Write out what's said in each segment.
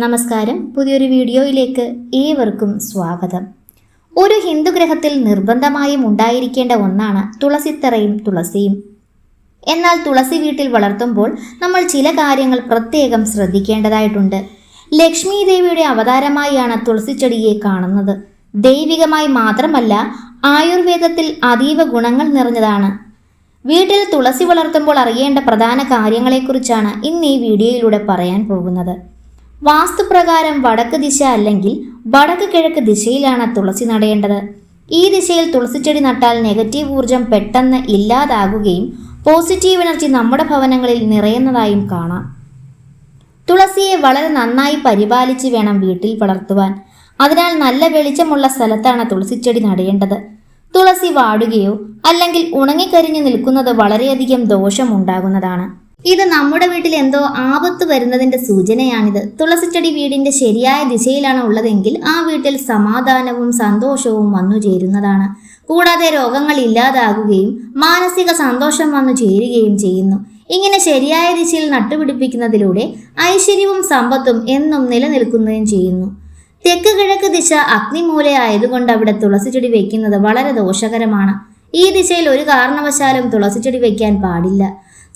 നമസ്കാരം. പുതിയൊരു വീഡിയോയിലേക്ക് ഏവർക്കും സ്വാഗതം. ഒരു ഹിന്ദു ഗ്രഹത്തിൽ നിർബന്ധമായും ഉണ്ടായിരിക്കേണ്ട ഒന്നാണ് തുളസിത്തറയും തുളസിയും. എന്നാൽ തുളസി വീട്ടിൽ വളർത്തുമ്പോൾ നമ്മൾ ചില കാര്യങ്ങൾ പ്രത്യേകം ശ്രദ്ധിക്കേണ്ടതായിട്ടുണ്ട്. ലക്ഷ്മി ദേവിയുടെ അവതാരമായാണ് തുളസിച്ചെടിയെ കാണുന്നത്. ദൈവികമായി മാത്രമല്ല ആയുർവേദത്തിൽ അതീവ ഗുണങ്ങൾ നിറഞ്ഞതാണ്. വീട്ടിൽ തുളസി വളർത്തുമ്പോൾ അറിയേണ്ട പ്രധാന കാര്യങ്ങളെക്കുറിച്ചാണ് ഇന്ന് ഈ വീഡിയോയിലൂടെ പറയാൻ പോകുന്നത്. വാസ്തുപ്രകാരം വടക്ക് ദിശ അല്ലെങ്കിൽ വടക്ക് കിഴക്ക് ദിശയിലാണ് തുളസി നടേണ്ടത് ഈ ദിശയിൽ തുളസിച്ചെടി നട്ടാൽ നെഗറ്റീവ് ഊർജം പെട്ടെന്ന് ഇല്ലാതാകുകയും പോസിറ്റീവ് എനർജി നമ്മുടെ ഭവനങ്ങളിൽ നിറയുന്നതായും കാണാം. തുളസിയെ വളരെ നന്നായി പരിപാലിച്ച് വേണം വീട്ടിൽ വളർത്തുവാൻ. അതിനാൽ നല്ല വെളിച്ചമുള്ള സ്ഥലത്താണ് തുളസിച്ചെടി നടേണ്ടത് തുളസി വാടുകയോ അല്ലെങ്കിൽ ഉണങ്ങിക്കരിഞ്ഞു നിൽക്കുന്നത് വളരെയധികം ദോഷമുണ്ടാകുന്നതാണ്. ഇത് നമ്മുടെ വീട്ടിൽ എന്തോ ആപത്ത് വരുന്നതിന്റെ സൂചനയാണിത്. തുളസിച്ചെടി വീടിന്റെ ശരിയായ ദിശയിലാണ് ഉള്ളതെങ്കിൽ ആ വീട്ടിൽ സമാധാനവും സന്തോഷവും വന്നു ചേരുന്നതാണ്. കൂടാതെ രോഗങ്ങൾ ഇല്ലാതാകുകയും മാനസിക സന്തോഷം വന്നു ചേരുകയും ചെയ്യുന്നു. ഇങ്ങനെ ശരിയായ ദിശയിൽ നട്ടുപിടിപ്പിക്കുന്നതിലൂടെ ഐശ്വര്യവും സമ്പത്തും എന്നും നിലനിൽക്കുന്നതും ചെയ്യുന്നു. തെക്ക് കിഴക്ക് ദിശ അഗ്നിമൂലയായതുകൊണ്ട് അവിടെ തുളസിച്ചെടി വെക്കുന്നത് വളരെ ദോഷകരമാണ്. ഈ ദിശയിൽ ഒരു കാരണവശാലും തുളസിച്ചെടി വെക്കാൻ പാടില്ല.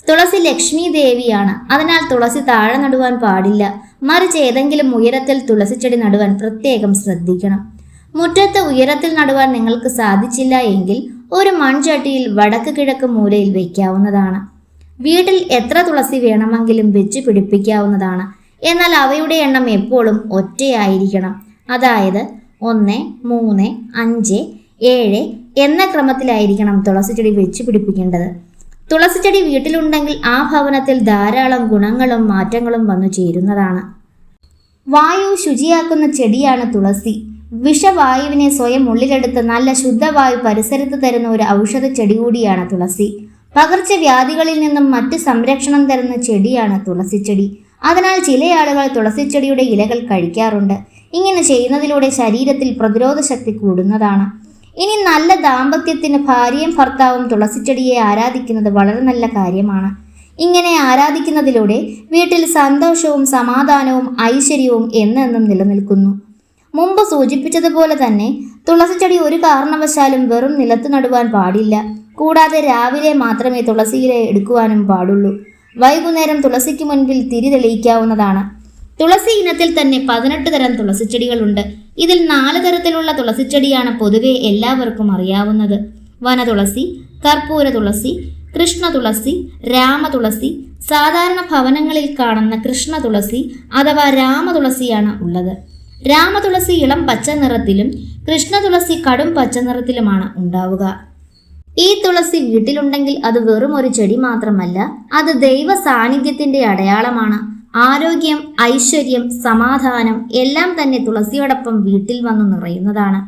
തുളസി ലക്ഷ്മി ദേവിയാണ്. അതിനാൽ തുളസി താഴെ നടുവാൻ പാടില്ല. മറിച്ച് ഏതെങ്കിലും ഉയരത്തിൽ തുളസിച്ചെടി നടുവാൻ പ്രത്യേകം ശ്രദ്ധിക്കണം. മുറ്റത്ത് ഉയരത്തിൽ നടുവാൻ നിങ്ങൾക്ക് സാധിച്ചില്ല എങ്കിൽ ഒരു മൺചട്ടിയിൽ വടക്ക് കിഴക്ക് മൂലയിൽ വയ്ക്കാവുന്നതാണ് വീട്ടിൽ എത്ര തുളസി വേണമെങ്കിലും വെച്ച് പിടിപ്പിക്കാവുന്നതാണ്. എന്നാൽ അവയുടെ എണ്ണം എപ്പോഴും ഒറ്റയായിരിക്കണം. അതായത് ഒന്ന് മൂന്ന് അഞ്ച് ഏഴ് എന്ന ക്രമത്തിലായിരിക്കണം തുളസി ചെടി വെച്ച് പിടിപ്പിക്കേണ്ടത്. തുളസിച്ചെടി വീട്ടിലുണ്ടെങ്കിൽ ആ ഭവനത്തിൽ ധാരാളം ഗുണങ്ങളും മാറ്റങ്ങളും വന്നു ചേരുന്നതാണ്. വായു ശുചിയാക്കുന്ന ചെടിയാണ് തുളസി. വിഷവായുവിനെ സ്വയം ഉള്ളിലെടുത്ത് നല്ല ശുദ്ധവായു പരിസരത്ത് തരുന്ന ഒരു ഔഷധ ചെടി കൂടിയാണ് തുളസി. പകർച്ചവ്യാധികളിൽ നിന്നും മറ്റ് സംരക്ഷണം തരുന്ന ചെടിയാണ് തുളസിച്ചെടി. അതിനാൽ ചില ആളുകൾ തുളസിച്ചെടിയുടെ ഇലകൾ കഴിക്കാറുണ്ട്. ഇങ്ങനെ ചെയ്യുന്നതിലൂടെ ശരീരത്തിൽ പ്രതിരോധ ശക്തി കൂടുന്നതാണ്. ഇനി നല്ല ദാമ്പത്യത്തിന് ഭാര്യയും ഭർത്താവും തുളസിച്ചെടിയെ ആരാധിക്കുന്നത് വളരെ നല്ല കാര്യമാണ്. ഇങ്ങനെ ആരാധിക്കുന്നതിലൂടെ വീട്ടിൽ സന്തോഷവും സമാധാനവും ഐശ്വര്യവും എന്നെന്നും നിലനിൽക്കുന്നു. മുമ്പ് സൂചിപ്പിച്ചതുപോലെ തന്നെ തുളസിച്ചെടി ഒരു കാരണവശാലും വെറും നിലത്ത് നടുവാൻ പാടില്ല. കൂടാതെ രാവിലെ മാത്രമേ തുളസിയില എടുക്കുവാനും പാടുള്ളൂ. വൈകുന്നേരം തുളസിക്ക് മുൻപിൽ തിരി തെളിയിക്കാവുന്നതാണ്. തുളസി ഇനത്തിൽ തന്നെ പതിനെട്ട് തരം തുളസിച്ചെടികളുണ്ട്. ഇതിൽ നാല് തരത്തിലുള്ള തുളസിച്ചെടിയാണ് പൊതുവെ എല്ലാവർക്കും അറിയാവുന്നത്. വനതുളസി കർപ്പൂര തുളസി കൃഷ്ണ തുളസി രാമതുളസി സാധാരണ ഭവനങ്ങളിൽ കാണുന്ന കൃഷ്ണ തുളസി അഥവാ രാമതുളസിയാണ് ഉള്ളത്. രാമതുളസി ഇളം പച്ച നിറത്തിലും കൃഷ്ണ തുളസി കടും പച്ച നിറത്തിലുമാണ് ഉണ്ടാവുക. ഈ തുളസി വീട്ടിലുണ്ടെങ്കിൽ അത് വെറും ഒരു ചെടി മാത്രമല്ല അത് ദൈവ സാന്നിധ്യത്തിന്റെ അടയാളമാണ്. ആരോഗ്യം ഐശ്വര്യം സമാധാനം എല്ലാം തന്നെ തുളസിയോടൊപ്പം വീട്ടിൽ വന്നു നിറയുന്നതാണ്.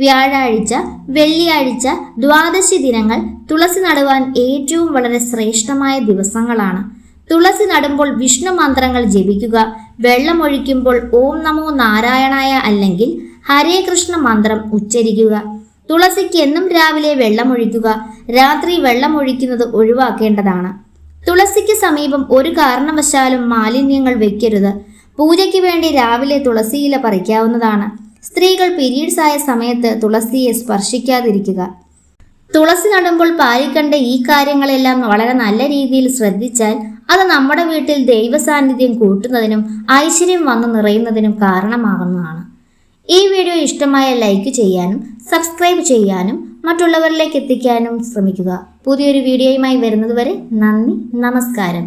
വ്യാഴാഴ്ച വെള്ളിയാഴ്ച ദ്വാദശി ദിനങ്ങൾ തുളസി നടുവാൻ ഏറ്റവും വളരെ ശ്രേഷ്ഠമായ ദിവസങ്ങളാണ്. തുളസി നടുമ്പോൾ വിഷ്ണു മന്ത്രങ്ങൾ ജപിക്കുക വെള്ളമൊഴിക്കുമ്പോൾ ഓം നമോ നാരായണായ അല്ലെങ്കിൽ ഹരേ കൃഷ്ണ മന്ത്രം ഉച്ചരിക്കുക. തുളസിക്ക് എന്നും രാവിലെ വെള്ളമൊഴിക്കുക രാത്രി വെള്ളമൊഴിക്കുന്നത് ഒഴിവാക്കേണ്ടതാണ്. തുളസിക്ക് സമീപം ഒരു കാരണവശാലും മാലിന്യങ്ങൾ വെക്കരുത്. പൂജയ്ക്ക് വേണ്ടി രാവിലെ തുളസിയില പറിക്കാവുന്നതാണ്. സ്ത്രീകൾ പീരീഡ്സ് ആയ സമയത്ത് തുളസിയെ സ്പർശിക്കാതിരിക്കുക. തുളസി നടുമ്പോൾ പാലിക്കേണ്ട ഈ കാര്യങ്ങളെല്ലാം വളരെ നല്ല രീതിയിൽ ശ്രദ്ധിച്ചാൽ അത് നമ്മുടെ വീട്ടിൽ ദൈവസാന്നിധ്യം കൂട്ടുന്നതിനും ഐശ്വര്യം വന്നു നിറയുന്നതിനും കാരണമാകുന്നതാണ്. ഈ വീഡിയോ ഇഷ്ടമായ ലൈക്ക് ചെയ്യാനും സബ്സ്ക്രൈബ് ചെയ്യാനും മറ്റുള്ളവരിലേക്ക് എത്തിക്കാനും ശ്രമിക്കുക. പുതിയൊരു വീഡിയോയുമായി വരുന്നതുവരെ നന്ദി നമസ്കാരം.